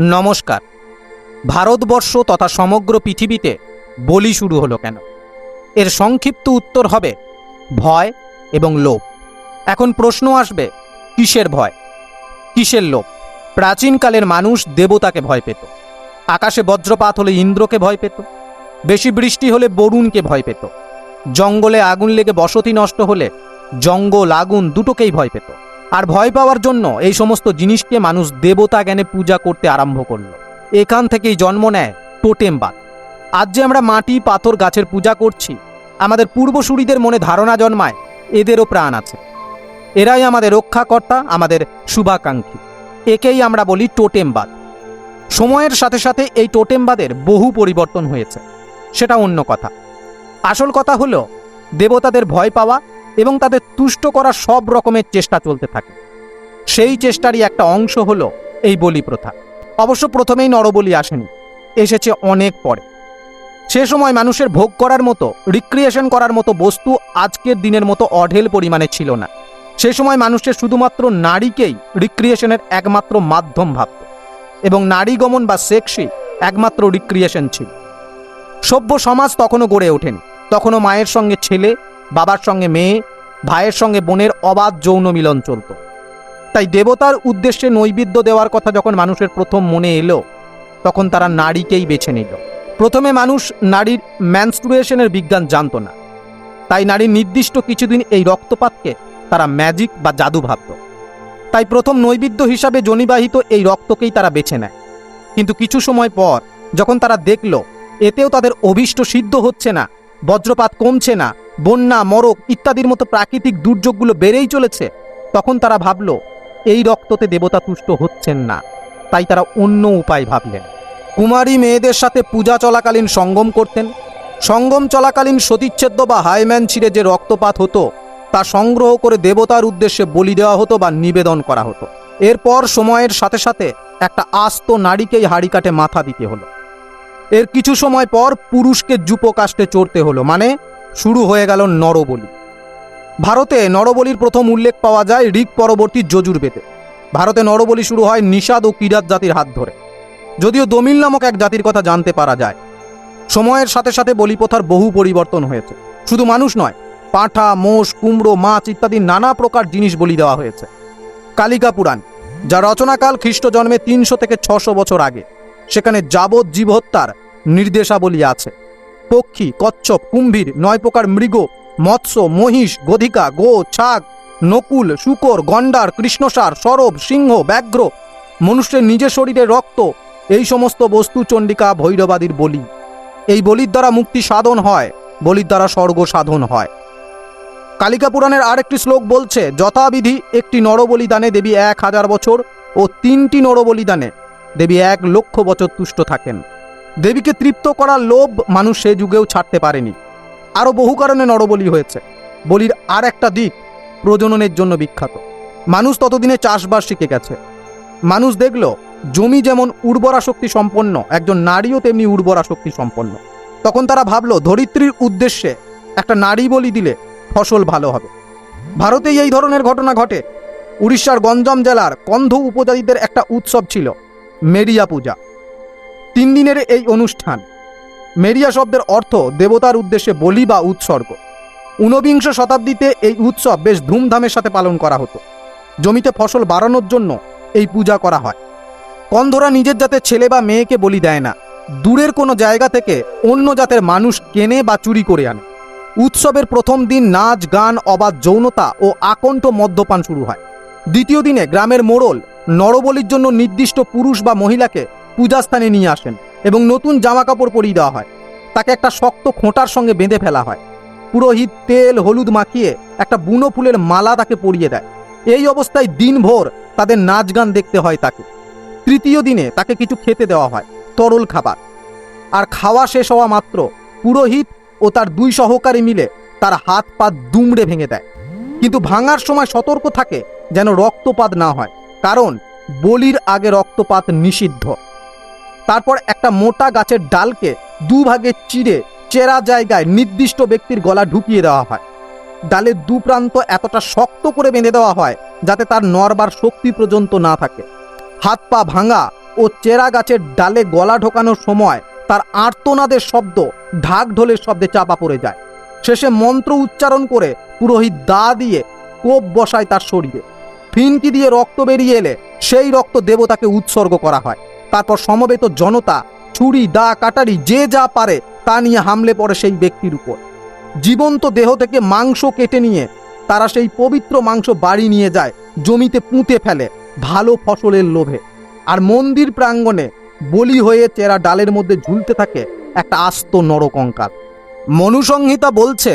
নমস্কার। ভারতবর্ষ তথা সমগ্র পৃথিবীতে বলি শুরু হলো কেন? এর সংক্ষিপ্ত উত্তর হবে, ভয় এবং লোভ। এখন প্রশ্ন আসবে, কিসের ভয়? কিসের লোভ? প্রাচীনকালের মানুষ দেবতাকে ভয় পেত। আকাশে বজ্রপাত হলে ইন্দ্রকে ভয় পেত। বেশি বৃষ্টি হলে বরুণকে ভয় পেত। জঙ্গলে আগুন লেগে বসতি নষ্ট হলে জঙ্গল, আগুন দুটোকেই ভয় পেত। আর ভয় পাওয়ার জন্য এই সমস্ত জিনিসকে মানুষ দেবতা জ্ঞানে পূজা করতে আরম্ভ করল। এখান থেকেই জন্ম নেয় টোটেমবাদ। আজ যে আমরা মাটি, পাথর, গাছের পূজা করছি, আমাদের পূর্বসূরিদের মনে ধারণা জন্মায়, এদেরও প্রাণ আছে। এরাই আমাদের রক্ষাকর্তা, আমাদের শুভাকাঙ্ক্ষী। একেই আমরা বলি টোটেমবাদ। সময়ের সাথে সাথে এই টোটেমবাদের বহু পরিবর্তন হয়েছে। সেটা অন্য কথা। আসল কথা হলো, দেবতাদের ভয় পাওয়া এবং তাদের তুষ্ট করার সব রকমের চেষ্টা চলতে থাকে। সেই চেষ্টারই একটা অংশ হলো এই বলি প্রথা। অবশ্য প্রথমেই নরবলি আসেনি, এসেছে অনেক পরে। সে সময় মানুষের ভোগ করার মতো রিক্রিয়েশন করার মতো বস্তু আজকের দিনের মতো অঢেল পরিমাণে ছিল না। সে সময় মানুষের শুধুমাত্র নারীকেই রিক্রিয়েশনের একমাত্র মাধ্যম ভাবত, এবং নারী গমন বা সেক্সই একমাত্র রিক্রিয়েশন ছিল। সভ্য সমাজ তখনও গড়ে ওঠেনি, তখনও মায়ের সঙ্গে ছেলে বাবার সঙ্গে মেয়ে, ভাইয়ের সঙ্গে বোনের অবাধ যৌন মিলন চলত। তাই দেবতার উদ্দেশ্যে নৈবেদ্য দেওয়ার কথা যখন মানুষের প্রথম মনে এলো, তখন তারা নারীকেই বেছে নিল। প্রথমে মানুষ নারীর ম্যানস্ট্রুয়েশনের বিজ্ঞান জানতো না। তাই নারীর নির্দিষ্ট কিছুদিন এই রক্তপাতকে তারা ম্যাজিক বা জাদু ভাবত। তাই প্রথম নৈবেদ্য হিসাবে জনিবাহিত এই রক্তকেই তারা বেছে নেয়। কিন্তু কিছু সময় পর যখন তারা দেখল, এতেও তাদের অভীষ্ট সিদ্ধ হচ্ছে না, বজ্রপাত কমছে না বন্যা, মরক ইত্যাদির মতো প্রাকৃতিক দুর্যোগগুলো বেড়েই চলেছে। তখন তারা ভাবল, এই রক্ততে দেবতা তুষ্ট হচ্ছেন না। তাই তারা অন্য উপায় ভাবলেন। কুমারী মেয়েদের সাথে পূজা চলাকালীন সঙ্গম করতেন। সঙ্গম চলাকালীন সতীচ্ছেদ্য বা হাইম্যান ছিঁড়ে যে রক্তপাত হতো, তা সংগ্রহ করে দেবতার উদ্দেশ্যে বলি দেওয়া হতো বা নিবেদন করা হতো। এরপর সময়ের সাথে সাথে একটা আস্ত নারীকেই হাড়ি কাটে মাথা দিতে হলো। এর কিছু সময় পর পুরুষকে জুপো যুপকাষ্টে চড়তে হলো। মানে শুরু হয়ে গেল নরবলি। ভারতে নরবলির প্রথম উল্লেখ পাওয়া যায় ঋক পরবর্তী যজুর্বেদে। ভারতে নরবলি শুরু হয় নিষাদ ও কিরাত জাতির হাত ধরে। যদিও দমিল নামক এক জাতির কথা জানতে পারা যায়। সময়ের সাথে সাথে বলিপ্রথার বহু পরিবর্তন হয়েছে। শুধু মানুষ নয়, পাঁঠা, মোষ, কুমড়ো, মাছ ইত্যাদি নানা প্রকার জিনিস বলি দেওয়া হয়েছে। কালিকা পুরাণ, যা রচনাকাল খ্রিস্ট জন্মে তিনশো থেকে ছশো বছর আগে, সেখানে যাবৎ জীব হত্যার নির্দেশাবলী আছে। পক্ষী, কচ্ছপ, কুম্ভীর, নয় প্রকার মৃগ, মৎস্য, মহিষ, গধিকা, গো, ছাগ, নকুল, শুকর, গন্ডার, কৃষ্ণসার, সরব, সিংহ, ব্যাঘ্র, মনুষ্যের নিজের শরীরে রক্ত, এই সমস্ত বস্তু চণ্ডিকা ভৈরবাদীর বলি। এই বলির দ্বারা মুক্তি সাধন হয়, বলির দ্বারা স্বর্গ সাধন হয়। কালিকা পুরাণের আরেকটি শ্লোক বলছে, যথাবিধি একটি নরবলিদানে দেবী এক হাজার বছর ও তিনটি নরবলিদানে দেবী এক লক্ষ বছর তুষ্ট থাকেন। দেবীকে তৃপ্ত করার লোভ মানুষ সে যুগেও ছাড়তে পারেনি। আরও বহু কারণে নরবলি হয়েছে। বলির আর একটা দিক প্রজননের জন্য বিখ্যাত। মানুষ ততদিনে চাষবাস শিখে গেছে। মানুষ দেখল, জমি যেমন উর্বরা শক্তি সম্পন্ন, একজন নারীও তেমনি উর্বরা শক্তি সম্পন্ন। তখন তারা ভাবল, ধরিত্রীর উদ্দেশ্যে একটা নারী বলি দিলে ফসল ভালো হবে। ভারতেই এই ধরনের ঘটনা ঘটে। উড়িষ্যার গঞ্জাম জেলার কন্ধ উপজাতিদের একটা উৎসব ছিল, মেরিয়া পূজা। তিন দিনের এই অনুষ্ঠান। মেরিয়া শব্দের অর্থ দেবতার উদ্দেশ্যে বলি বা উৎসর্গ। ঊনবিংশ শতাব্দীতে এই উৎসব বেশ ধুমধামের সাথে পালন করা হতো। জমিতে ফসল বাড়ানোর জন্য এই পূজা করা হয়। কন্ধরা নিজের জাতের ছেলে বা মেয়েকে বলি দেয় না। দূরের কোনো জায়গা থেকে অন্য জাতের মানুষ কেনে বা চুরি করে আনে। উৎসবের প্রথম দিন নাচ, গান, অবাধ যৌনতা ও আকণ্ঠ মদ্যপান শুরু হয়। দ্বিতীয় দিনে গ্রামের মোড়ল নরবলির জন্য নির্দিষ্ট পুরুষ বা মহিলাকে পূজাস্থানে নিয়ে আসেন এবং নতুন জামা কাপড় পরিয়ে দেওয়া হয়। তাকে একটা শক্ত খোঁটার সঙ্গে বেঁধে ফেলা হয়। পুরোহিত তেল হলুদ মাখিয়ে একটা বুনো ফুলের মালা তাকে পরিয়ে দেয়। এই অবস্থায় দিনভর তাদের নাচ গান দেখতে হয় তাকে। তৃতীয় দিনে তাকে কিছু খেতে দেওয়া হয়, তরল খাবার। আর খাওয়া শেষ হওয়া মাত্র পুরোহিত ও তার দুই সহকারী মিলে তার হাত পা দুমড়ে ভেঙে দেয়। কিন্তু ভাঙার সময় সতর্ক থাকে যেন রক্তপাত না হয়, কারণ বলির আগে রক্তপাত নিষিদ্ধ। তারপর একটা মোটা গাছের ডালকে দুভাগে চিড়ে চেরা জায়গায় নির্দিষ্ট ব্যক্তির গলা ঢুকিয়ে দেওয়া হয়। ডালের দু প্রান্ত এতটা শক্ত করে বেঁধে দেওয়া হয় যাতে তার নরবার শক্তি পর্যন্ত না থাকে। হাত পা ভাঙা ও চেরা গাছের ডালে গলা ঢোকানোর সময় তার আর্তনাদের শব্দ, ঢাক ঢোলের শব্দে চাপা পড়ে যায়। শেষে মন্ত্র উচ্চারণ করে পুরোহিত দা দিয়ে কোপ বসায় তার শরীরে। ফিনকি দিয়ে রক্ত বেরিয়ে এলে সেই রক্ত দেবতাকে উৎসর্গ করা হয়। তারপর সমবেত জনতা, ছুরি দা কাটারি, যে যা পারে তা নিয়ে হামলে পড়ে সেই ব্যক্তির উপর। জীবন্ত দেহ থেকে মাংস কেটে নিয়ে তারা সেই পবিত্র মাংস বাড়ি নিয়ে যায়, জমিতে পুঁতে ফেলে ভালো ফসলের লোভে। আর মন্দির প্রাঙ্গণে বলি হয়ে চেরা ডালের মধ্যে ঝুলতে থাকে একটা আস্ত নরকঙ্কাল মনুসংহিতা বলছে,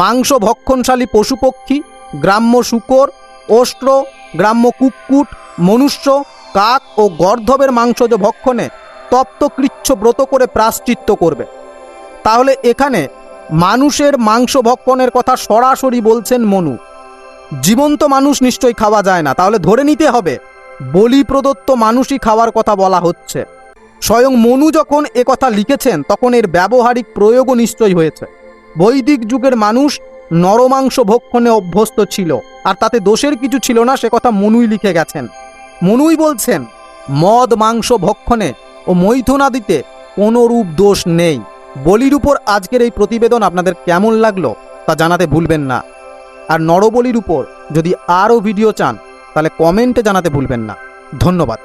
মাংস ভক্ষণশালী পশুপক্ষী, গ্রাম্য শুকর অস্ত্র গ্রাম্য কুক্কুট, মনুষ্য, কাক ও গর্ধবের মাংসজ ভক্ষণে তপ্ত কৃচ্ছ ব্রত করে প্রাশ্চিত্য করবে। তাহলে এখানে মানুষের মাংস ভক্ষণের কথা সরাসরি বলছেন মনু। জীবন্ত মানুষ নিশ্চয়ই খাওয়া যায় না, তাহলে ধরে নিতে হবে বলি প্রদত্ত মানুষই খাওয়ার কথা বলা হচ্ছে। স্বয়ং মনু যখন কথা লিখেছেন, তখন এর ব্যবহারিক প্রয়োগও নিশ্চয়ই হয়েছে। বৈদিক যুগের মানুষ নরমাংস ভক্ষণে অভ্যস্ত ছিল, আর তাতে দোষের কিছু ছিল না, সে কথা মনুই লিখে গেছেন। মনুই বলছেন, মদ, মাংস ভক্ষণে ও মৈথুনাদিতে কোনো রূপ দোষ নেই। বলির উপর আজকের এই প্রতিবেদন আপনাদের কেমন লাগল তা জানাতে ভুলবেন না। আর নরবলির উপর যদি আরও ভিডিও চান, তাহলে কমেন্টে জানাতে ভুলবেন না। ধন্যবাদ।